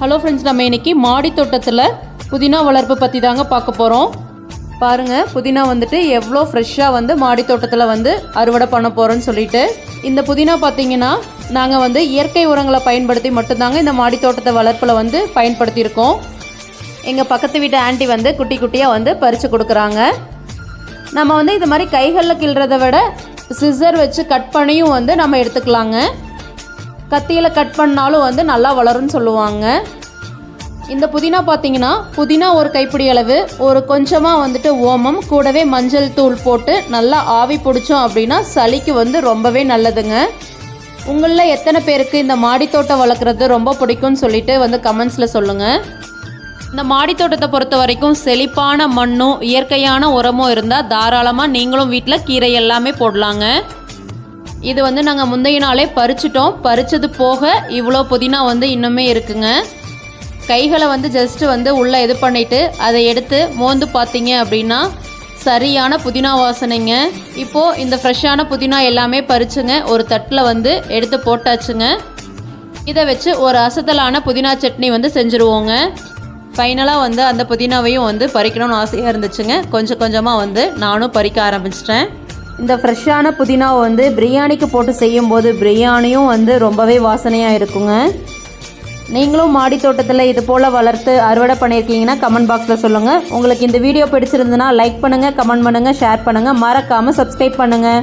Hello friends நம்ம இன்னைக்கு மாடி தோட்டத்தில் புதினா வளர்ப்பு பற்றி தாங்க பார்க்க போகிறோம் பாருங்கள் புதினா வந்துட்டு எவ்வளோ ஃப்ரெஷ்ஷாக வந்து மாடி தோட்டத்தில் வந்து அறுவடை பண்ண போகிறோன்னு சொல்லிட்டு இந்த புதினா பார்த்தீங்கன்னா நாங்கள் வந்து இயற்கை உரங்களை பயன்படுத்தி மட்டும்தாங்க இந்த மாடி தோட்டத்தை வளர்ப்பில் வந்து பயன்படுத்தியிருக்கோம். எங்கள் பக்கத்து வீட்டு ஆண்டி வந்து குட்டி குட்டியாக வந்து பறித்து கொடுக்குறாங்க. நம்ம வந்து இது மாதிரி கைகளில் கிள்றதை விட சிசர் வச்சு கட் பண்ணியும் வந்து நம்ம எடுத்துக்கலாங்க. கத்தியில் கட் பண்ணாலும் வந்து நல்லா வளரும்னு சொல்லுவாங்க. இந்த புதினா பார்த்தீங்கன்னா புதினா ஒரு கைப்பிடி அளவு ஒரு கொஞ்சமாக வந்துட்டு ஓமம் கூடவே மஞ்சள் தூள் போட்டு நல்லா ஆவி பிடிச்சோம் அப்படின்னா சளிக்கு வந்து ரொம்பவே நல்லதுங்க. உங்களில் எத்தனை பேருக்கு இந்த மாடித்தோட்டம் வளர்க்குறது ரொம்ப பிடிக்கும்னு சொல்லிட்டு வந்து கமெண்ட்ஸில் சொல்லுங்கள் இந்த மாடித்தோட்டத்தை பொறுத்த வரைக்கும் செழிப்பான மண்ணும் இயற்கையான உரமும் இருந்தால் தாராளமாக நீங்களும் வீட்டில் கீரை எல்லாமே போடலாங்க. இது வந்து நாங்கள் முந்தைய நாளே பறிச்சிட்டோம். பறித்தது போக இவ்வளோ புதினா வந்து இன்னுமே இருக்குங்க. கைகளை வந்து ஜஸ்ட்டு வந்து உள்ளே இது பண்ணிவிட்டு அதை எடுத்து மோந்து பார்த்தீங்க அப்படின்னா சரியான புதினா வாசனைங்க. இப்போது இந்த ஃப்ரெஷ்ஷான புதினா எல்லாமே பறிச்சுங்க. ஒரு தட்டில் வந்து எடுத்து போட்டாச்சுங்க. இதை வச்சு ஒரு அசத்தலான புதினா சட்னி வந்து செஞ்சுருவோங்க. ஃபைனலாக வந்து அந்த புதினாவையும் வந்து பறிக்கணும்னு ஆசையாக இருந்துச்சுங்க. கொஞ்சம் கொஞ்சமாக வந்து நானும் பறிக்க ஆரம்பிச்சிட்டேன். இந்த ஃப்ரெஷ்ஷான புதினாவை வந்து பிரியாணிக்கு போட்டு செய்யும்போது பிரியாணியும் வந்து ரொம்பவே வாசனையாக இருக்குங்க. நீங்களும் மாடி தோட்டத்தில் இது போல் வளர்த்து அறுவடை பண்ணியிருக்கீங்கன்னா கமெண்ட் பாக்ஸில் சொல்லுங்கள் உங்களுக்கு இந்த வீடியோ பிடிச்சிருந்துன்னா லைக் பண்ணுங்கள் கமெண்ட் பண்ணுங்கள் ஷேர் பண்ணுங்கள் மறக்காமல் சப்ஸ்கிரைப் பண்ணுங்கள்